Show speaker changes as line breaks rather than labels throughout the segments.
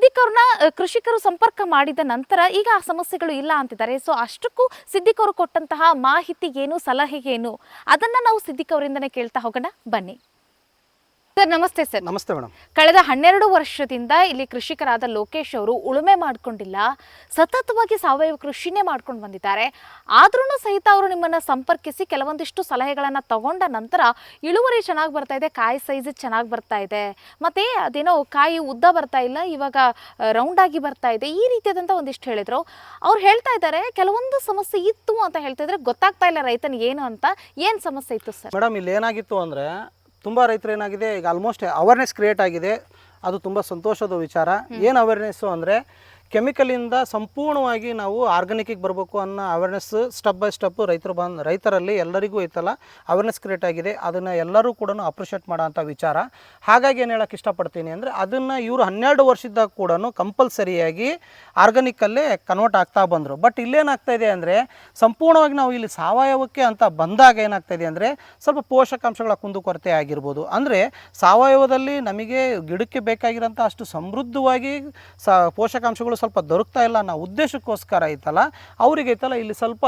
ಸಿದ್ದಿಕ್ ಅವ್ರನ್ನ ಕೃಷಿಕರು ಸಂಪರ್ಕ ಮಾಡಿದ ನಂತರ ಈಗ ಆ ಸಮಸ್ಯೆಗಳು ಇಲ್ಲ ಅಂತಿದ್ದಾರೆ. ಸೊ ಅಷ್ಟಕ್ಕೂ ಸಿದ್ದಿಕ್ ಅವರು ಕೊಟ್ಟಂತಹ ಮಾಹಿತಿ ಏನು, ಸಲಹೆ ಏನು, ಅದನ್ನ ನಾವು ಸಿದ್ದಿಕ್ ಅವರಿಂದನೇ ಕೇಳ್ತಾ ಹೋಗೋಣ. ಬನ್ನಿ. ಸರ್ ನಮಸ್ತೆ ಸರ್.
ನಮಸ್ತೆ ಮೇಡಮ್.
ಕಳೆದ ಹನ್ನೆರಡು ವರ್ಷದಿಂದ ಇಲ್ಲಿ ಕೃಷಿಕರಾದ ಲೋಕೇಶ್ ಅವರು ಉಳುಮೆ ಮಾಡ್ಕೊಂಡಿಲ್ಲ ಸತತವಾಗಿ ಸಾವಯವ ಕೃಷಿನೇ ಮಾಡ್ಕೊಂಡು ಬಂದಿದ್ದಾರೆ. ಆದ್ರೂ ಸಹಿತ ಅವರು ನಿಮ್ಮನ್ನ ಸಂಪರ್ಕಿಸಿ ಕೆಲವೊಂದಿಷ್ಟು ಸಲಹೆಗಳನ್ನ ತಗೊಂಡ ನಂತರ ಇಳುವರಿ ಚೆನ್ನಾಗಿ ಬರ್ತಾ ಇದೆ ಕಾಯಿ ಸೈಜ್ ಚೆನ್ನಾಗಿ ಬರ್ತಾ ಇದೆ. ಮತ್ತೆ ಅದೇನೋ ಕಾಯಿ ಉದ್ದ ಬರ್ತಾ ಇಲ್ಲ ಇವಾಗ ರೌಂಡ್ ಆಗಿ ಬರ್ತಾ ಇದೆ. ಈ ರೀತಿಯಾದಂತ ಒಂದಿಷ್ಟು ಹೇಳಿದ್ರು. ಅವ್ರು ಹೇಳ್ತಾ ಇದ್ದಾರೆ ಕೆಲವೊಂದು ಸಮಸ್ಯೆ ಇತ್ತು ಅಂತ ಹೇಳ್ತಾ ಇದ್ರೆ ಗೊತ್ತಾಗ್ತಾ ಇಲ್ಲ ರೈತನಿಗೆ ಏನು ಅಂತ. ಏನ್ ಸಮಸ್ಯೆ ಇತ್ತು ಸರ್?
ಮೇಡಮ್ ಇಲ್ಲಿ ಏನಾಗಿತ್ತು ಅಂದರೆ ತುಂಬ ರೈತರು ಏನಾಗಿದೆ ಈಗ ಆಲ್ಮೋಸ್ಟ್ ಅವೇರ್ನೆಸ್ ಕ್ರಿಯೇಟ್ ಆಗಿದೆ. ಅದು ತುಂಬ ಸಂತೋಷದ ವಿಚಾರ. ಏನು ಅವೇರ್ನೆಸ್ಸು ಅಂದರೆ ಕೆಮಿಕಲಿಂದ ಸಂಪೂರ್ಣವಾಗಿ ನಾವು ಆರ್ಗಾನಿಕಿಗೆ ಬರಬೇಕು ಅನ್ನೋ ಅವೇರ್ನೆಸ್ ಸ್ಟೆಪ್ ಬೈ ಸ್ಟೆಪ್ ರೈತರು ಬಂದು, ರೈತರಲ್ಲಿ ಎಲ್ಲರಿಗೂ ಐತಲ್ಲ? ಅವೇರ್ನೆಸ್ ಕ್ರಿಯೇಟ್ ಆಗಿದೆ. ಅದನ್ನು ಎಲ್ಲರೂ ಕೂಡ ಅಪ್ರಿಷಿಯೇಟ್ ಮಾಡೋಂಥ ವಿಚಾರ. ಹಾಗಾಗಿ ಏನು ಹೇಳೋಕ್ಕೆ ಇಷ್ಟಪಡ್ತೀನಿ ಅಂದರೆ ಅದನ್ನು ಇವರು ಹನ್ನೆರಡು ವರ್ಷದಾಗ ಕೂಡ ಕಂಪಲ್ಸರಿಯಾಗಿ ಆರ್ಗಾನಿಕಲ್ಲೇ ಕನ್ವರ್ಟ್ ಆಗ್ತಾ ಬಂದರು. ಬಟ್ ಇಲ್ಲೇನಾಗ್ತಾ ಇದೆ ಅಂದರೆ ಸಂಪೂರ್ಣವಾಗಿ ನಾವು ಇಲ್ಲಿ ಸಾವಯವಕ್ಕೆ ಅಂತ ಬಂದಾಗ ಏನಾಗ್ತಾ ಇದೆ ಅಂದರೆ ಸ್ವಲ್ಪ ಪೋಷಕಾಂಶಗಳ ಕುಂದುಕೊರತೆ ಆಗಿರ್ಬೋದು. ಅಂದರೆ ಸಾವಯವದಲ್ಲಿ ನಮಗೆ ಗಿಡಕ್ಕೆ ಬೇಕಾಗಿರೋಂಥ ಅಷ್ಟು ಸಮೃದ್ಧವಾಗಿ ಸ ಪೋಷಕಾಂಶಗಳು ಸ್ವಲ್ಪ ದೊರಕ್ತಾ ಇಲ್ಲ ಅನ್ನೋ ಉದ್ದೇಶಕ್ಕೋಸ್ಕರ ಐತಲ್ಲ ಅವ್ರಿಗೆ ಐತಲ್ಲ ಇಲ್ಲಿ ಸ್ವಲ್ಪ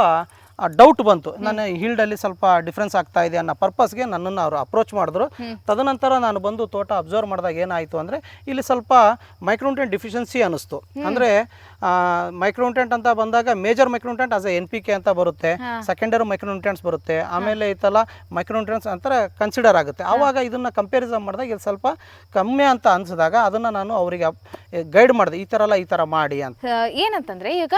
ಡೌಟ್ ಬಂತು. ನನ್ನ ಹೀಲ್ಡಲ್ಲಿ ಸ್ವಲ್ಪ ಡಿಫ್ರೆನ್ಸ್ ಆಗ್ತಾ ಇದೆ ಅನ್ನೋ ಪರ್ಪಸ್ಗೆ ನನ್ನನ್ನು ಅವರು ಅಪ್ರೋಚ್ ಮಾಡಿದ್ರು. ತದನಂತರ ನಾನು ಬಂದು ತೋಟ ಅಬ್ಸರ್ವ್ ಮಾಡಿದಾಗ ಏನಾಯಿತು ಅಂದರೆ ಇಲ್ಲಿ ಸ್ವಲ್ಪ ಮೈಕ್ರೋನ್ಟೆಂಟ್ ಡಿಫಿಷಿಯನ್ಸಿ ಅನ್ನಿಸ್ತು. ಅಂದರೆ ಮೈಕ್ರೋನ್ಟೆಂಟ್ ಅಂತ ಬಂದಾಗ major micronutrient as a N P K ಅಂತ ಬರುತ್ತೆ. ಸೆಕೆಂಡರಿ ಮೈಕ್ರೋನ್ಟೆಂಟ್ಸ್ ಬರುತ್ತೆ. ಆಮೇಲೆ ಐತಲ್ಲ ಮೈಕ್ರೋನ್ಟೆಂಟ್ಸ್ ಅಂತರ ಕನ್ಸಿಡರ್ ಆಗುತ್ತೆ. ಆವಾಗ ಇದನ್ನು ಕಂಪ್ಯಾರಿಸನ್ ಮಾಡಿದಾಗ ಇದು ಸ್ವಲ್ಪ ಕಮ್ಮಿ ಅಂತ ಅನ್ಸಿದಾಗ ಅದನ್ನು ನಾನು ಅವರಿಗೆ ಗೈಡ್ ಮಾಡಿದೆ. ಈ ಥರ ಎಲ್ಲ ಈ ಥರ ಮಾಡಿ ಅಂತ.
ಏನಂತಂದ್ರೆ ಈಗ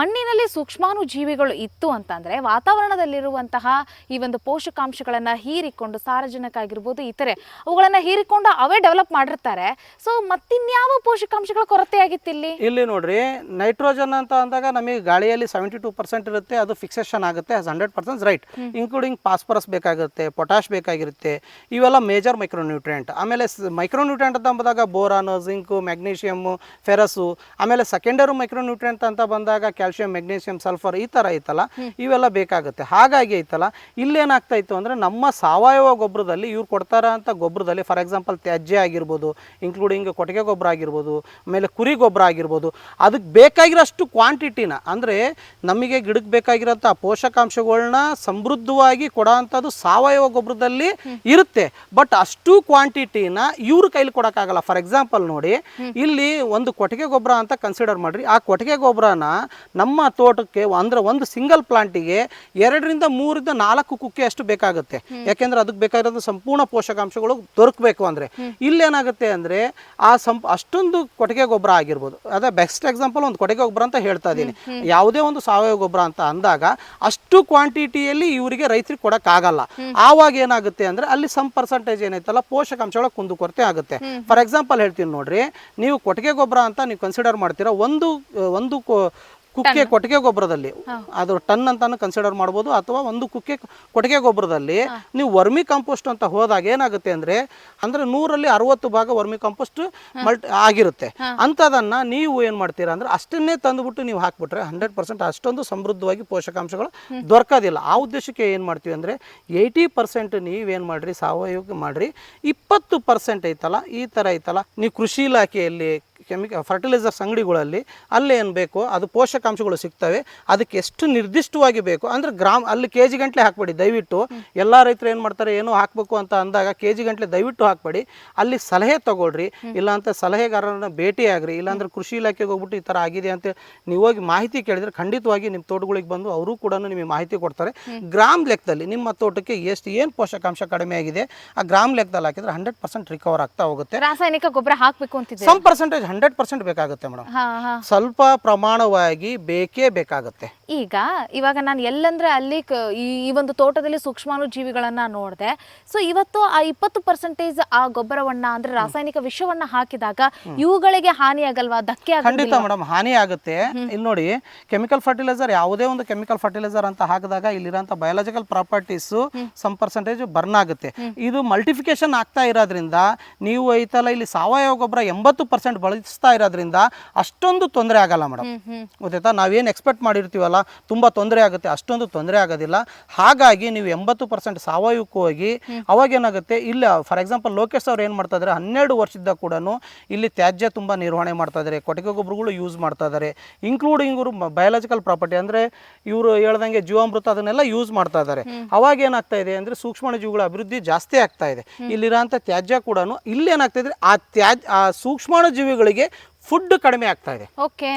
ಮಣ್ಣಿನಲ್ಲಿ ಸೂಕ್ಷ್ಮಾನು ಜೀವಿಗಳು ಇತ್ತು ಅಂತಂದ್ರೆ ವಾತಾವರಣದಲ್ಲಿರುವಂತಹ ಈ ಒಂದು ಪೋಷಕಾಂಶಗಳನ್ನ ಹೀರಿಕೊಂಡು ಸಾರಜನಕ ಆಗಿರ್ಬೋದು ಇತರೆ ಅವುಗಳನ್ನ ಹೀರಿಕೊಂಡು ಅವೇ ಡೆವಲಪ್ ಮಾಡಿರ್ತಾರೆ. ಸೊ ಮತ್ತಿನ್ಯಾವ ಪೋಷಕಾಂಶಗಳ ಕೊರತೆ ಆಗಿತ್ತು ಇಲ್ಲಿ?
ಇಲ್ಲಿ ನೋಡ್ರಿ ನೈಟ್ರೋಜನ್ ಅಂತ ಅಂದಾಗ ನಮಗೆ ಗಾಳಿಯಲ್ಲಿ ಸೆವೆಂಟಿ ಟೂ ಪರ್ಸೆಂಟ್ ಇರುತ್ತೆ ಅದು ಫಿಕ್ಸೇಷನ್ ಆಗುತ್ತೆ as hundred percent right including phosphorus ಬೇಕಾಗುತ್ತೆ ಪೊಟ್ಯಾಶ್ ಬೇಕಾಗಿರುತ್ತೆ ಇವೆಲ್ಲ ಮೇಜರ್ ಮೈಕ್ರೋನ್ಯೂಟ್ರಿಯೆಂಟ್ ಆಮೇಲೆ ಮೈಕ್ರೋನ್ಯೂಟ್ರಿಯೆಂಟ್ ಅಂತ ಬಂದಾಗ ಬೋರಾನು ಜಿಂಕು ಮ್ಯಾಗ್ನೀಷಿಯಮ್ಮು ಫೆರಸು ಆಮೇಲೆ ಸೆಕೆಂಡರಿ ಮೈಕ್ರೋನ್ಯೂಟ್ರಿಯೆಂಟ್ ಅಂತ ಬಂದಾಗ ಕ್ಯಾಲ್ಸಿಯಂ ಮೆಗ್ನೀಷಿಯಂ ಸಲ್ಫರ್ ಈ ಥರ ಐತಲ್ಲ ಇವೆಲ್ಲ ಬೇಕಾಗುತ್ತೆ. ಹಾಗಾಗಿ ಐತಲ್ಲ ಇಲ್ಲೇನಾಗ್ತಾ ಇತ್ತು ಅಂದರೆ ನಮ್ಮ ಸಾವಯವ ಗೊಬ್ಬರದಲ್ಲಿ ಇವ್ರು ಕೊಡ್ತಾರ ಅಂತ ಗೊಬ್ಬರದಲ್ಲಿ ಫಾರ್ ಎಕ್ಸಾಂಪಲ್ ತ್ಯಾಜ್ಯ ಆಗಿರ್ಬೋದು ಇನ್ಕ್ಲೂಡಿಂಗ್ ಕೊಟ್ಟಿಗೆ ಗೊಬ್ಬರ ಆಗಿರ್ಬೋದು ಆಮೇಲೆ ಕುರಿ ಗೊಬ್ಬರ ಆಗಿರ್ಬೋದು ಅದಕ್ಕೆ ಬೇಕಾಗಿರೋಷ್ಟು ಕ್ವಾಂಟಿಟಿನ ಅಂದರೆ ನಮಗೆ ಗಿಡಕ್ಕೆ ಬೇಕಾಗಿರೋಂಥ ಪೋಷಕಾಂಶಗಳನ್ನ ಸಮೃದ್ಧವಾಗಿ ಕೊಡೋವಂಥದ್ದು ಸಾವಯವ ಗೊಬ್ಬರದಲ್ಲಿ ಇರುತ್ತೆ. ಬಟ್ ಅಷ್ಟು ಕ್ವಾಂಟಿಟಿನ ಇವ್ರ ಕೈಲಿ ಕೊಡೋಕ್ಕಾಗಲ್ಲ. ಫಾರ್ ಎಕ್ಸಾಂಪಲ್ ನೋಡಿ ಇಲ್ಲಿ ಒಂದು ಕೊಟ್ಟಿಗೆ ಗೊಬ್ಬರ ಅಂತ ಕನ್ಸಿಡರ್ ಮಾಡಿರಿ. ಆ ಕೊಟ್ಟಿಗೆ ಗೊಬ್ಬರನ ನಮ್ಮ ತೋಟಕ್ಕೆ ಅಂದ್ರೆ ಒಂದು ಸಿಂಗಲ್ ಪ್ಲಾಂಟಿಗೆ ಎರಡರಿಂದ ಮೂರಿಂದ ನಾಲ್ಕು ಕುಕ್ಕೆ ಅಷ್ಟು ಬೇಕಾಗುತ್ತೆ. ಯಾಕೆಂದ್ರೆ ಅದಕ್ಕೆ ಬೇಕಾಗಿರೋದು ಸಂಪೂರ್ಣ ಪೋಷಕಾಂಶಗಳು ದೊರಕಬೇಕು ಅಂದರೆ. ಇಲ್ಲೇನಾಗುತ್ತೆ ಅಂದರೆ ಆ ಸಂಪ್ ಅಷ್ಟೊಂದು ಕೊಟ್ಟಿಗೆ ಗೊಬ್ಬರ ಆಗಿರ್ಬೋದು. ಅದೇ ಬೆಸ್ಟ್ ಎಕ್ಸಾಂಪಲ್ ಒಂದು ಕೊಟ್ಟಿಗೆ ಗೊಬ್ಬರ ಅಂತ ಹೇಳ್ತಾ ಇದ್ದೀನಿ. ಯಾವುದೇ ಒಂದು ಸಾವಯವ ಗೊಬ್ಬರ ಅಂತ ಅಂದಾಗ ಅಷ್ಟು ಕ್ವಾಂಟಿಟಿಯಲ್ಲಿ ಇವರಿಗೆ ರೈತರಿಗೆ ಕೊಡೋಕ್ಕಾಗಲ್ಲ. ಆವಾಗ ಏನಾಗುತ್ತೆ ಅಂದ್ರೆ ಅಲ್ಲಿ ಸಮ್ ಪರ್ಸೆಂಟೇಜ್ ಏನೈತಲ್ಲ ಪೋಷಕಾಂಶಗಳ ಕುಂದುಕೊರತೆ ಆಗುತ್ತೆ. ಫಾರ್ ಎಕ್ಸಾಂಪಲ್ ಹೇಳ್ತೀನಿ ನೋಡ್ರಿ ನೀವು ಕೊಟ್ಟಿಗೆ ಗೊಬ್ಬರ ಅಂತ ನೀವು ಕನ್ಸಿಡರ್ ಮಾಡ್ತೀರಾ ಒಂದು ಒಂದು ಕುಕ್ಕೆ ಕೊಟ್ಟಿಗೆ ಗೊಬ್ಬರದಲ್ಲಿ. ಅದು ಟನ್ ಅಂತಾನು ಕನ್ಸಿಡರ್ ಮಾಡ್ಬೋದು ಅಥವಾ ಒಂದು ಕುಕ್ಕೆ ಕೊಟ್ಟಿಗೆ ಗೊಬ್ಬರದಲ್ಲಿ ನೀವು ವರ್ಮಿ ಕಾಂಪೋಸ್ಟ್ ಅಂತ ಹೋದಾಗ ಏನಾಗುತ್ತೆ ಅಂದ್ರೆ ಅಂದ್ರೆ ನೂರಲ್ಲಿ ಅರವತ್ತು ಭಾಗ ವರ್ಮಿ ಕಾಂಪೋಸ್ಟ್ ಮಲ್ಟ್ ಆಗಿರುತ್ತೆ. ಅಂಥದನ್ನ ನೀವು ಏನ್ ಮಾಡ್ತೀರಾ ಅಂದ್ರೆ ಅಷ್ಟನ್ನೇ ತಂದುಬಿಟ್ಟು ನೀವು ಹಾಕ್ಬಿಟ್ರೆ ಹಂಡ್ರೆಡ್ ಪರ್ಸೆಂಟ್ ಅಷ್ಟೊಂದು ಸಮೃದ್ಧವಾಗಿ ಪೋಷಕಾಂಶಗಳು ದೊರಕೋದಿಲ್ಲ. ಆ ಉದ್ದೇಶಕ್ಕೆ ಏನು ಮಾಡ್ತೀವಿ ಅಂದ್ರೆ ಏಯ್ಟಿ ಪರ್ಸೆಂಟ್ ನೀವೇನು ಮಾಡ್ರಿ ಸಾವಯವ ಮಾಡ್ರಿ ಇಪ್ಪತ್ತು ಪರ್ಸೆಂಟ್ ಐತಲ್ಲ ಈ ಥರ ಐತಲ್ಲ ನೀವು ಕೃಷಿ ಇಲಾಖೆಯಲ್ಲಿ ಕೆಮಿಕ ಫರ್ಟಿಲೈಸರ್ಸ್ ಅಂಗಡಿಗಳಲ್ಲಿ ಅಲ್ಲಿ ಏನು ಬೇಕು ಅದು ಪೋಷಕಾಂಶಗಳು ಸಿಗ್ತವೆ ಅದಕ್ಕೆ ಎಷ್ಟು ನಿರ್ದಿಷ್ಟವಾಗಿ ಬೇಕು ಅಂದರೆ ಗ್ರಾಮ್ ಅಲ್ಲಿ ಕೆ ಜಿ ಗಂಟ್ಲೆ ಹಾಕ್ಬೇಡಿ ದಯವಿಟ್ಟು. ಎಲ್ಲ ರೈತರು ಏನು ಮಾಡ್ತಾರೆ ಏನೋ ಹಾಕಬೇಕು ಅಂತ ಅಂದಾಗ ಕೆ ಜಿ ಗಂಟ್ಲೆ ದಯವಿಟ್ಟು ಹಾಕ್ಬೇಡಿ. ಅಲ್ಲಿ ಸಲಹೆ ತೊಗೊಳ್ರಿ ಇಲ್ಲಾಂತ ಸಲಹೆಗಾರರನ್ನ ಭೇಟಿ ಆಗ್ರಿ ಇಲ್ಲಾಂದ್ರೆ ಕೃಷಿ ಇಲಾಖೆಗೆ ಹೋಗ್ಬಿಟ್ಟು ಈ ಥರ ಆಗಿದೆ ಅಂತ ನೀವು ಹೋಗಿ ಮಾಹಿತಿ ಕೇಳಿದ್ರೆ ಖಂಡಿತವಾಗಿ ನಿಮ್ಮ ತೋಟಗಳಿಗೆ ಬಂದು ಅವರು ಕೂಡ ನಿಮಗೆ ಮಾಹಿತಿ ಕೊಡ್ತಾರೆ. ಗ್ರಾಮ್ ಲೆಕ್ಕದಲ್ಲಿ ನಿಮ್ಮ ತೋಟಕ್ಕೆ ಎಷ್ಟು ಏನು ಪೋಷಕಾಂಶ ಕಡಿಮೆ ಆಗಿದೆ ಆ ಗ್ರಾಮ್ ಲೆಕ್ಕದಲ್ಲಿ ಹಾಕಿದ್ರೆ ಹಂಡ್ರೆಡ್ ಪರ್ಸೆಂಟ್ ರಿಕವರ್ ಆಗ್ತಾ ಹೋಗುತ್ತೆ.
ರಾಸಾಯನಿಕ ಗೊಬ್ಬರ ಹಾಕಬೇಕು ಅಂತ
ಸಮ್ ಪರ್ಸೆಂಟೇಜ್ ಹಂಡ್ರೆಡ್ ಪರ್ಸೆಂಟ್ ಬೇಕಾಗುತ್ತೆ ಮೇಡಮ್. ಸ್ವಲ್ಪ ಪ್ರಮಾಣವಾಗಿ ಬೇಕೇ ಬೇಕಾಗುತ್ತೆ.
ಈಗ ಇವಾಗ ನಾನು ಎಲ್ಲಂದ್ರೆ ಅಲ್ಲಿ ಕ- ಈ ಈ ಒಂದು ತೋಟದಲ್ಲಿ ಸೂಕ್ಷ್ಮಾನು ಜೀವಿಗಳನ್ನ ನೋಡಿದೆ. ಸೊ ಇವತ್ತು ಆ ಇಪ್ಪತ್ತು ಪರ್ಸೆಂಟೇಜ್ ಆ ಗೊಬ್ಬರವನ್ನ ಅಂದ್ರೆ ರಾಸಾಯನಿಕ ವಿಷವನ್ನ ಹಾಕಿದಾಗ ಇವುಗಳಿಗೆ ಹಾನಿ ಆಗಲ್ವಾ? ಧಕ್ಕೆ
ಖಂಡಿತ
ಆಗಲ್ವಾ
ಮೇಡಮ್ ಹಾನಿ ಆಗುತ್ತೆ. ಇಲ್ಲಿ ನೋಡಿ ಕೆಮಿಕಲ್ ಫರ್ಟಿಲೈಸರ್ ಯಾವುದೇ ಒಂದು ಕೆಮಿಕಲ್ ಫರ್ಟಿಲೈಸರ್ ಅಂತ ಹಾಕಿದಾಗ ಇಲ್ಲಿರೋಂಥ biological properties some percentage burn ಆಗುತ್ತೆ. ಇದು ಮಲ್ಟಿಫಿಕೇಶನ್ ಆಗ್ತಾ ಇರೋದ್ರಿಂದ ನೀವು ಐತಲ್ಲ ಇಲ್ಲಿ ಸಾವಯವ ಗೊಬ್ಬರ ಎಂಬತ್ತು ಪರ್ಸೆಂಟ್ ಬಳಸ್ತಾ ಇರೋದ್ರಿಂದ ಅಷ್ಟೊಂದು ತೊಂದರೆ ಆಗಲ್ಲ ಮೇಡಮ್
ಹ್ಮ್ ಹ್ಮ್.
ಗೊತ್ತಾಯ್ತಾ? ನಾವೇನು ಎಕ್ಸ್ಪೆಕ್ಟ್ ಮಾಡಿರ್ತೀವಲ್ಲ ಇರುತ್ತಲ್ಲ ತುಂಬ ತೊಂದರೆ ಆಗುತ್ತೆ. ಅಷ್ಟೊಂದು ತೊಂದರೆ ಆಗೋದಿಲ್ಲ. ಹಾಗಾಗಿ ನೀವು ಎಂಬತ್ತು ಪರ್ಸೆಂಟ್ ಸಾವಯವಕ್ಕೆ ಹೋಗಿ ಅವಾಗ ಏನಾಗುತ್ತೆ? ಇಲ್ಲ ಫಾರ್ ಎಕ್ಸಾಂಪಲ್ ಲೋಕೇಶ್ ಅವ್ರು ಏನು ಮಾಡ್ತಾ ಇದ್ದಾರೆ ಹನ್ನೆರಡು ವರ್ಷದಿಂದ ಕೂಡ ಇಲ್ಲಿ ತ್ಯಾಜ್ಯ ತುಂಬ ನಿರ್ವಹಣೆ ಮಾಡ್ತಾ ಇದ್ದಾರೆ ಕೊಟ್ಟಿಗೆ ಗೊಬ್ಬರಗಳು ಯೂಸ್ ಮಾಡ್ತಾ ಇದ್ದಾರೆ ಇನ್ಕ್ಲೂಡಿಂಗ್ ಇವರು ಬಯಾಲಜಿಕಲ್ ಪ್ರಾಪರ್ಟಿ ಅಂದರೆ ಇವರು ಹೇಳ್ದಂಗೆ ಜೀವಾಮೃತ ಅದನ್ನೆಲ್ಲ ಯೂಸ್ ಮಾಡ್ತಾ ಇದ್ದಾರೆ ಅವಾಗ ಏನಾಗ್ತಾ ಇದೆ ಅಂದರೆ ಸೂಕ್ಷ್ಮಾಣುಜೀವಿಗಳ ಅಭಿವೃದ್ಧಿ ಜಾಸ್ತಿ ಆಗ್ತಾ ಇದೆ. ಇಲ್ಲಿರೋಂಥ ತ್ಯಾಜ್ಯ ಕೂಡ ಇಲ್ಲಿ ಏನಾಗ್ತಾ ಇದೆ ಆ ತ್ಯಾಜ್ಯ ಆ ಸೂಕ್ಷ್ಮಾಣುಜೀವಿಗಳಿಗೆ ಫುಡ್ ಕಡಿಮೆ ಆಗ್ತಾ ಇದೆ.
ಓಕೆ.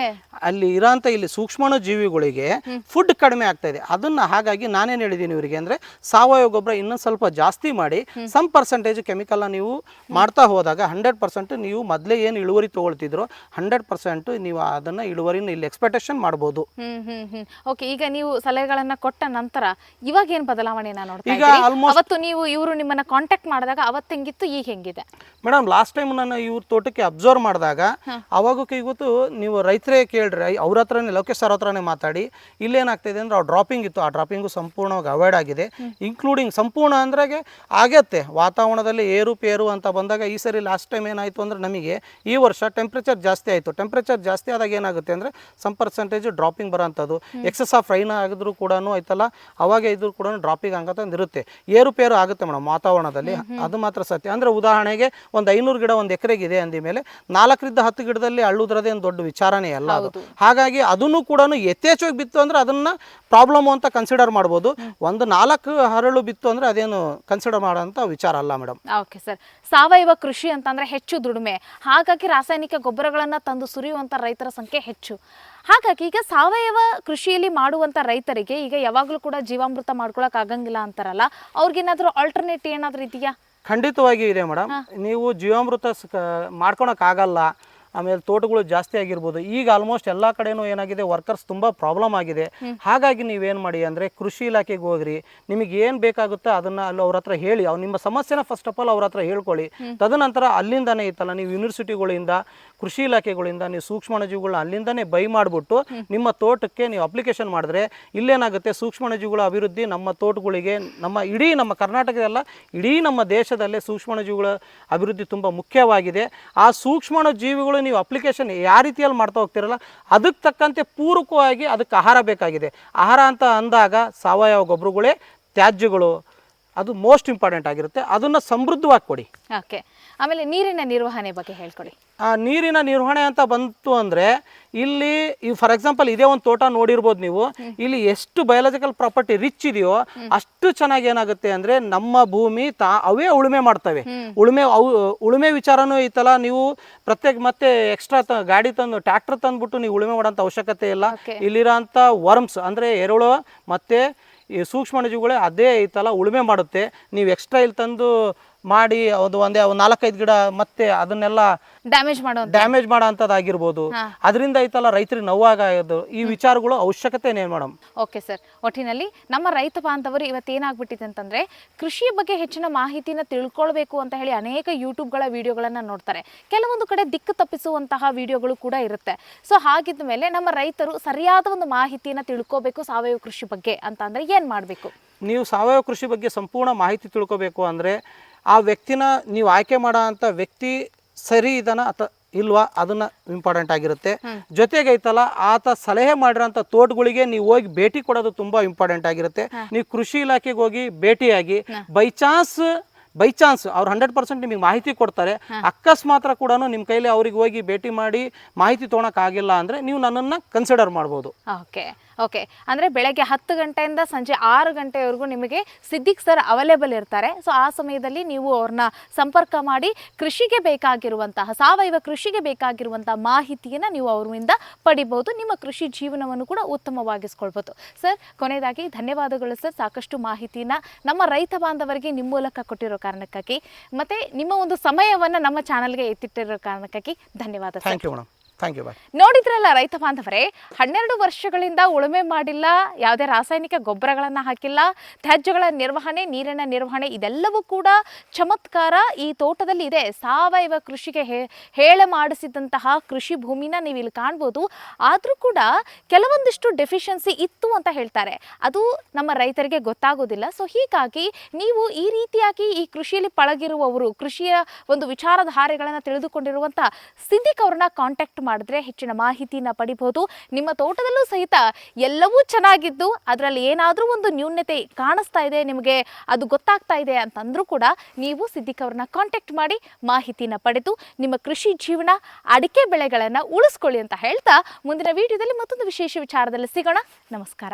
ಅಲ್ಲಿ ಇರೋಂಥ ಇಲ್ಲಿ ಸೂಕ್ಷ್ಮಾಣು ಜೀವಿಗಳಿಗೆ ಫುಡ್ ಕಡಿಮೆ ಆಗ್ತಾ ಇದೆ. ಅದನ್ನ ಹಾಗಾಗಿ ನಾನೇನು ಹೇಳಿದ್ದೀನಿ ಇವರಿಗೆ ಅಂದ್ರೆ ಸಾವಯವ ಗೊಬ್ಬರ ಇನ್ನೊಂದು ಸ್ವಲ್ಪ ಜಾಸ್ತಿ ಮಾಡಿ ಸಮ್ ಪರ್ಸೆಂಟೇಜ್ ಕೆಮಿಕಲ್ನ ನೀವು ಮಾಡ್ತಾ ಹೋದಾಗ ಹಂಡ್ರೆಡ್ ಪರ್ಸೆಂಟ್ ನೀವು ಮೊದಲೇ ಏನು ಇಳುವರಿ ತಗೊಳ್ತಿದ್ರು ಹಂಡ್ರೆಡ್ ಪರ್ಸೆಂಟ್ ನೀವು ಅದನ್ನ ಇಳುವರಿನ ಇಲ್ಲಿ ಎಕ್ಸ್ಪೆಕ್ಟೇಷನ್
ಮಾಡಬಹುದು ಓಕೆ ಈಗ ನೀವು ಸಲಹೆಗಳನ್ನ ಕೊಟ್ಟ ನಂತರ ಇವಾಗ ಏನ್ ಬದಲಾವಣೆ ನೋಡ್ತಾ
ಈಗ?
ಅವತ್ತು ನೀವು ಇವರು ನಿಮ್ಮನ್ನ ಕಾಂಟ್ಯಾಕ್ಟ್ ಮಾಡಿದಾಗ ಅವತ್ತು ಹೆಂಗಿತ್ತು ಈಗ ಹೆಂಗಿದೆ?
ಮೇಡಮ್ ಲಾಸ್ಟ್ ಟೈಮ್ ನಾನು ಇವ್ರ ತೋಟಕ್ಕೆ ಅಬ್ಸರ್ವ್ ಮಾಡಿದಾಗ ಅವಾಗಕ್ಕೆ ಇವತ್ತು ನೀವು ರೈತರೇ ಕೇಳ್ರಿ ಅವ್ರ ಹತ್ರನೇ ಲೋಕೇಶ್ ಸರ್ ಹತ್ರನೇ ಮಾತಾಡಿ ಇಲ್ಲೇನಾಗ್ತಿದೆ ಅಂದ್ರೆ ಆ ಡ್ರಾಪಿಂಗ್ ಇತ್ತು. ಆ ಡ್ರಾಪಿಂಗು ಸಂಪೂರ್ಣವಾಗಿ ಅವಾಯ್ಡ್ ಆಗಿದೆ. ಇನ್ಕ್ಲೂಡಿಂಗ್ ಸಂಪೂರ್ಣ ಅಂದ್ರಾಗೆ ಆಗತ್ತೆ. ವಾತಾವರಣದಲ್ಲಿ ಏರುಪೇರು ಅಂತ ಬಂದಾಗ ಈ ಸರಿ ಲಾಸ್ಟ್ ಟೈಮ್ ಏನಾಯಿತು ಅಂದ್ರೆ ನಮಗೆ ಈ ವರ್ಷ ಟೆಂಪ್ರೇಚರ್ ಜಾಸ್ತಿ ಆಯಿತು. ಟೆಂಪ್ರೇಚರ್ ಜಾಸ್ತಿ ಆದಾಗ ಏನಾಗುತ್ತೆ ಅಂದರೆ ಸಮ್ ಪರ್ಸೆಂಟೇಜ್ ಡ್ರಾಪಿಂಗ್ ಬರೋಂಥದ್ದು. ಎಕ್ಸಸ್ ಆಫ್ ರೈನ್ ಆಗಿದ್ರು ಕೂಡ ಆಯ್ತಲ್ಲ ಅವಾಗ ಇದ್ರು ಕೂಡ ಡ್ರಾಪಿಂಗ್ ಆಗತ್ತಂದು ಇರುತ್ತೆ. ಏರುಪೇರು ಆಗುತ್ತೆ ಮೇಡಮ್ ವಾತಾವರಣದಲ್ಲಿ. ಅದು ಮಾತ್ರ ಸತ್ಯ. ಅಂದರೆ ಉದಾಹರಣೆಗೆ ಒಂದು ಐನೂರು ಗಿಡ ಒಂದು ಎಕರೆಗೆ ಇದೆ ಅಂದ ಮೇಲೆ ನಾಲ್ಕರಿಂದ ಹತ್ತು ಗಿಡದಲ್ಲಿ ಅಳ್ಳುದ್ರದೇನು ದೊಡ್ಡ ವಿಚಾರನೇ ಅಲ್ಲ ಅದು. ಹಾಗಾಗಿ ಅದನ್ನು ಕೂಡ ಯಥೇಚ್ಛವಾಗಿ ಬಿತ್ತು ಅಂದ್ರೆ ಅದನ್ನ ಪ್ರಾಬ್ಲಮ್ ಅಂತ ಕನ್ಸಿಡರ್ ಮಾಡ್ಬೋದು. ಒಂದು ನಾಲ್ಕು ಹರಳು ಬಿತ್ತು ಅಂದ್ರೆ ಅದೇನು ಕನ್ಸಿಡರ್ ಮಾಡೋಂಥ ವಿಚಾರ ಅಲ್ಲ ಮೇಡಮ್
ಓಕೆ ಸರ್. ಸಾವಯವ ಕೃಷಿ ಅಂತಂದ್ರೆ ಹೆಚ್ಚು ದುಡಿಮೆ. ಹಾಗಾಗಿ ರಾಸಾಯನಿಕ ಗೊಬ್ಬರಗಳನ್ನ ತಂದು ಸುರಿಯುವಂತ ರೈತರ ಸಂಖ್ಯೆ ಹೆಚ್ಚು. ಹಾಗಾಗಿ ಈಗ ಸಾವಯವ ಕೃಷಿಯಲ್ಲಿ ಮಾಡುವಂತ ರೈತರಿಗೆ ಈಗ ಯಾವಾಗಲೂ ಕೂಡ ಜೀವಾಮೃತ ಮಾಡ್ಕೊಳಕ್ ಆಗಂಗಿಲ್ಲ ಅಂತಾರಲ್ಲ ಅವ್ರಿಗೇನಾದ್ರೂ ಆಲ್ಟರ್ನೇಟಿವ್ ಏನಾದ್ರೂ ಇದೆಯಾ?
ಖಂಡಿತವಾಗಿಯೂ ಇದೆ ಮೇಡಮ್ ನೀವು ಜೀವಾಮೃತ ಮಾಡ್ಕೊಳಕ್ಕಾಗಲ್ಲ ಆಮೇಲೆ ತೋಟಗಳು ಜಾಸ್ತಿ ಆಗಿರ್ಬೋದು. ಈಗ ಆಲ್ಮೋಸ್ಟ್ ಎಲ್ಲ ಕಡೆನೂ ಏನಾಗಿದೆ ವರ್ಕರ್ಸ್ ತುಂಬ ಪ್ರಾಬ್ಲಮ್ ಆಗಿದೆ. ಹಾಗಾಗಿ ನೀವೇನು ಮಾಡಿ ಅಂದರೆ ಕೃಷಿ ಇಲಾಖೆಗೆ ಹೋಗ್ರಿ. ನಿಮಗೆ ಏನು ಬೇಕಾಗುತ್ತೋ ಅದನ್ನು ಅಲ್ಲಿ ಅವ್ರ ಹತ್ರ ಹೇಳಿ. ಅವ್ರು ನಿಮ್ಮ ಸಮಸ್ಯೆನ ಫಸ್ಟ್ ಆಫ್ ಆಲ್ ಅವ್ರ ಹತ್ರ ಹೇಳ್ಕೊಳ್ಳಿ. ತದನಂತರ ಅಲ್ಲಿಂದನೇ ಇತ್ತಲ್ಲ ನೀವು ಯೂನಿವರ್ಸಿಟಿಗಳಿಂದ ಕೃಷಿ ಇಲಾಖೆಗಳಿಂದ ನೀವು ಸೂಕ್ಷ್ಮಾಣುಜೀವಿಗಳನ್ನ ಅಲ್ಲಿಂದನೇ ಬೈ ಮಾಡಿಬಿಟ್ಟು ನಿಮ್ಮ ತೋಟಕ್ಕೆ ನೀವು ಅಪ್ಲಿಕೇಶನ್ ಮಾಡಿದ್ರೆ ಇಲ್ಲೇನಾಗುತ್ತೆ ಸೂಕ್ಷ್ಮಾಣುಜೀವಿಗಳ ಅಭಿವೃದ್ಧಿ ನಮ್ಮ ತೋಟಗಳಿಗೆ ನಮ್ಮ ಇಡೀ ನಮ್ಮ ಕರ್ನಾಟಕದಲ್ಲ ಇಡೀ ನಮ್ಮ ದೇಶದಲ್ಲೇ ಸೂಕ್ಷ್ಮಾಣುಜೀವಿಗಳ ಅಭಿವೃದ್ಧಿ ತುಂಬ ಮುಖ್ಯವಾಗಿದೆ. ಆ ಸೂಕ್ಷ್ಮಾಣುಜೀವಿಗಳು ನೀವು ಅಪ್ಲಿಕೇಶನ್ ಯಾವ ರೀತಿಯಲ್ಲಿ ಮಾಡ್ತಾ ಹೋಗ್ತಿರಲ್ಲ ಅದಕ್ಕೆ ತಕ್ಕಂತೆ ಪೂರಕವಾಗಿ ಅದಕ್ಕೆ ಆಹಾರ ಬೇಕಾಗಿದೆ. ಆಹಾರ ಅಂತ ಅಂದಾಗ ಸಾವಯವ ಗೊಬ್ಬರಗಳೇ ತ್ಯಾಜ್ಯಗಳು ಅದು ಮೋಸ್ಟ್ ಇಂಪಾರ್ಟೆಂಟ್ ಆಗಿರುತ್ತೆ. ಅದನ್ನ ಸಮೃದ್ಧವಾಗಿ ಕೊಡಿ.
ಓಕೆ ಆಮೇಲೆ ನೀರಿನ ನಿರ್ವಹಣೆ ಬಗ್ಗೆ ಹೇಳ್ಕೊಡಿ.
ಆ ನೀರಿನ ನಿರ್ವಹಣೆ ಅಂತ ಬಂತು ಅಂದರೆ ಇಲ್ಲಿ ಈ ಫಾರ್ ಎಕ್ಸಾಂಪಲ್ ಇದೇ ಒಂದು ತೋಟ ನೋಡಿರ್ಬೋದು ನೀವು. ಇಲ್ಲಿ ಎಷ್ಟು ಬಯಾಲಜಿಕಲ್ ಪ್ರಾಪರ್ಟಿ ರಿಚ್ ಇದೆಯೋ ಅಷ್ಟು ಚೆನ್ನಾಗಿ ಏನಾಗುತ್ತೆ ಅಂದರೆ ನಮ್ಮ ಭೂಮಿ ತಾ ಅವೇ ಉಳುಮೆ ಮಾಡ್ತವೆ. ಉಳುಮೆ ಅವು ಉಳುಮೆ ವಿಚಾರನೂ ಐತಲ್ಲ ನೀವು ಪ್ರತ್ಯೇಕ ಮತ್ತೆ ಎಕ್ಸ್ಟ್ರಾ ತ ಗಾಡಿ ತಂದು ಟ್ರ್ಯಾಕ್ಟರ್ ತಂದ್ಬಿಟ್ಟು ನೀವು ಉಳುಮೆ ಮಾಡೋಂಥ ಅವಶ್ಯಕತೆ ಇಲ್ಲ.
ಇಲ್ಲಿರೋ
ಇಲ್ಲಿರೋಂಥ ವರ್ಮ್ಸ್ ಅಂದರೆ ಎರೆಹುಳು ಮತ್ತು ಈ ಸೂಕ್ಷ್ಮಾಣುಜೀವಿಗಳೇ ಅದೇ ಐತಲ್ಲ ಉಳುಮೆ ಮಾಡುತ್ತೆ. ನೀವು ಎಕ್ಸ್ಟ್ರಾ ಇಲ್ಲಿ ತಂದು ಮಾಡಿ ಅದು ಒಂದೇ ಒಂದು ನಾಲ್ಕೈದು ಗಿಡ ಮತ್ತೆ ಅದನ್ನೆಲ್ಲ
ಡ್ಯಾಮೇಜ್ ಮಾಡೋ
ಡ್ಯಾಮೇಜ್ ಮಾಡೋ ಅಂಥದ್ದಾಗಿರ್ಬೋದು ಅದರಿಂದ ಐತಲ್ಲ ರೈತರಿಗೆ ನೋವಾಗೋದು. ಈ ವಿಚಾರಗಳು ಅವಶ್ಯಕತೆ ಏನೇನು ಮೇಡಮ್?
Okay sir. ಒಟ್ಟಿನಲ್ಲಿ ನಮ್ಮ ರೈತ ಬಾಂಧವರು ಇವತ್ತೇನಾಗ್ಬಿಟ್ಟಿದೆ ಅಂತಂದ್ರೆ ಕೃಷಿ ಬಗ್ಗೆ ಹೆಚ್ಚಿನ ಮಾಹಿತಿನ ತಿಳ್ಕೊಳ್ಬೇಕು ಅಂತ ಹೇಳಿ ಅನೇಕ ಯೂಟ್ಯೂಬ್ಗಳ ವಿಡಿಯೋಗಳನ್ನು ನೋಡ್ತಾರೆ. ಕೆಲವೊಂದು ಕಡೆ ದಿಕ್ಕು ತಪ್ಪಿಸುವಂತಹ ವಿಡಿಯೋಗಳು ಕೂಡ ಇರುತ್ತೆ. ಸೊ ಹಾಗಿದ್ದ ಮೇಲೆ ನಮ್ಮ ರೈತರು ಸರಿಯಾದ ಒಂದು ಮಾಹಿತಿನ ತಿಳ್ಕೋಬೇಕು ಸಾವಯವ ಕೃಷಿ ಬಗ್ಗೆ ಅಂತ ಅಂದ್ರೆ ಏನ್ ಮಾಡಬೇಕು?
ನೀವು ಸಾವಯವ ಕೃಷಿ ಬಗ್ಗೆ ಸಂಪೂರ್ಣ ಮಾಹಿತಿ ತಿಳ್ಕೊಬೇಕು ಅಂದರೆ ಆ ವ್ಯಕ್ತಿನ ನೀವು ಆಯ್ಕೆ ಮಾಡೋ ಅಂಥ ವ್ಯಕ್ತಿ ಸರಿ ಇದನ್ನ ಅಥವಾ ಇಲ್ವಾ ಅದನ್ನ ಇಂಪಾರ್ಟೆಂಟ್ ಆಗಿರುತ್ತೆ. ಜೊತೆಗೆ ಐತಲ್ಲ ಆತ ಸಲಹೆ ಮಾಡಿರೋಂಥ ತೋಟಗಳಿಗೆ ನೀವು ಹೋಗಿ ಭೇಟಿ ಕೊಡೋದು ತುಂಬಾ ಇಂಪಾರ್ಟೆಂಟ್ ಆಗಿರುತ್ತೆ. ನೀವು ಕೃಷಿ ಇಲಾಖೆಗೆ ಹೋಗಿ ಭೇಟಿಯಾಗಿ ಬೈ ಚಾನ್ಸ್ ಬೈ ಚಾನ್ಸ್ ಅವ್ರು ಹಂಡ್ರೆಡ್ ಪರ್ಸೆಂಟ್ ನಿಮಗೆ ಮಾಹಿತಿ ಕೊಡ್ತಾರೆ. ಅಕಸ್ಮಾತ್ರ ಕೂಡ ನಿಮ್ಮ ಕೈಲಿ ಅವ್ರಿಗೆ ಹೋಗಿ ಭೇಟಿ ಮಾಡಿ ಮಾಹಿತಿ ತೊಗೊಳಕ್ಕಾಗಿಲ್ಲ ಅಂದರೆ ನೀವು ನನ್ನನ್ನು ಕನ್ಸಿಡರ್ ಮಾಡ್ಬೋದು.
ಓಕೆ ಓಕೆ, ಅಂದರೆ ಬೆಳಗ್ಗೆ ಹತ್ತು ಗಂಟೆಯಿಂದ ಸಂಜೆ ಆರು ಗಂಟೆವರೆಗೂ ನಿಮಗೆ ಸಿದ್ದಿಕ್ ಸರ್ ಅವೈಲೇಬಲ್ ಇರ್ತಾರೆ. ಸೊ ಆ ಸಮಯದಲ್ಲಿ ನೀವು ಅವ್ರನ್ನ ಸಂಪರ್ಕ ಮಾಡಿ ಕೃಷಿಗೆ ಬೇಕಾಗಿರುವಂತಹ, ಸಾವಯವ ಕೃಷಿಗೆ ಬೇಕಾಗಿರುವಂತಹ ಮಾಹಿತಿಯನ್ನು ನೀವು ಅವರಿಂದ ಪಡಿಬಹುದು. ನಿಮ್ಮ ಕೃಷಿ ಜೀವನವನ್ನು ಕೂಡ ಉತ್ತಮವಾಗಿಸ್ಕೊಳ್ಬೋದು ಸರ್ ಕೊನೆಯದಾಗಿ ಧನ್ಯವಾದಗಳು ಸರ್ ಸಾಕಷ್ಟು ಮಾಹಿತಿನ ನಮ್ಮ ರೈತ ಬಾಂಧವರಿಗೆ ನಿಮ್ಮ ಮೂಲಕ ಕೊಟ್ಟಿರೋ ಕಾರಣಕ್ಕಾಗಿ. ಮತ್ತೆ ನಿಮ್ಮ ಒಂದು ಸಮಯವನ್ನು ನಮ್ಮ ಚಾನಲ್ಗೆ ಎತ್ತಿಟ್ಟಿರೋ ಕಾರಣಕ್ಕಾಗಿ ಧನ್ಯವಾದ
thank you madam thank you
ನೋಡಿದ್ರಲ್ಲ ರೈತ ಬಾಂಧವರೇ, ಹನ್ನೆರಡು ವರ್ಷಗಳಿಂದ ಉಳುಮೆ ಮಾಡಿಲ್ಲ, ಯಾವುದೇ ರಾಸಾಯನಿಕ ಗೊಬ್ಬರಗಳನ್ನು ಹಾಕಿಲ್ಲ, ತ್ಯಾಜ್ಯಗಳ ನಿರ್ವಹಣೆ, ನೀರಿನ ನಿರ್ವಹಣೆ, ಇದೆಲ್ಲವೂ ಕೂಡ ಚಮತ್ಕಾರ ಈ ತೋಟದಲ್ಲಿ ಇದೆ. ಸಾವಯವ ಕೃಷಿಗೆ ಹೇಳ ಮಾಡಿಸಿದಂತಹ ಕೃಷಿ ಭೂಮಿನ ನೀವು ಇಲ್ಲಿ ಕಾಣ್ಬೋದು. ಆದರೂ ಕೂಡ ಕೆಲವೊಂದಿಷ್ಟು ಡೆಫಿಷಿಯನ್ಸಿ ಇತ್ತು ಅಂತ ಹೇಳ್ತಾರೆ. ಅದು ನಮ್ಮ ರೈತರಿಗೆ ಗೊತ್ತಾಗೋದಿಲ್ಲ. ಸೊ ಹೀಗಾಗಿ ನೀವು ಈ ರೀತಿಯಾಗಿ ಈ ಕೃಷಿಯಲ್ಲಿ ಪಳಗಿರುವವರು, ಕೃಷಿಯ ಒಂದು ವಿಚಾರಧಾರೆಗಳನ್ನು ತಿಳಿದುಕೊಂಡಿರುವಂಥ ಸಿದ್ದಿಕ್ ಅವ್ರನ್ನ ಕಾಂಟ್ಯಾಕ್ಟ್ ಮಾಡಿದ್ರೆ ಹೆಚ್ಚಿನ ಮಾಹಿತಿನ ಪಡಿಬಹುದು. ನಿಮ್ಮ ತೋಟದಲ್ಲೂ ಸಹಿತ ಎಲ್ಲವೂ ಚೆನ್ನಾಗಿದ್ದು, ಅದರಲ್ಲಿ ಏನಾದರೂ ಒಂದು ನ್ಯೂನ್ಯತೆ ಕಾಣಿಸ್ತಾ ಇದೆ, ನಿಮಗೆ ಅದು ಗೊತ್ತಾಗ್ತಾ ಇದೆ ಅಂತಂದ್ರೂ ಕೂಡ ನೀವು ಸಿದ್ದಿಕ್ ಅವ್ರನ್ನ ಕಾಂಟ್ಯಾಕ್ಟ್ ಮಾಡಿ ಮಾಹಿತಿನ ಪಡೆದು ನಿಮ್ಮ ಕೃಷಿ ಜೀವನ, ಅಡಿಕೆ ಬೆಳೆಗಳನ್ನು ಉಳಿಸ್ಕೊಳ್ಳಿ ಅಂತ ಹೇಳ್ತಾ ಮುಂದಿನ ವಿಡಿಯೋದಲ್ಲಿ ಮತ್ತೊಂದು ವಿಶೇಷ ವಿಚಾರದಲ್ಲಿ ಸಿಗೋಣ. ನಮಸ್ಕಾರ.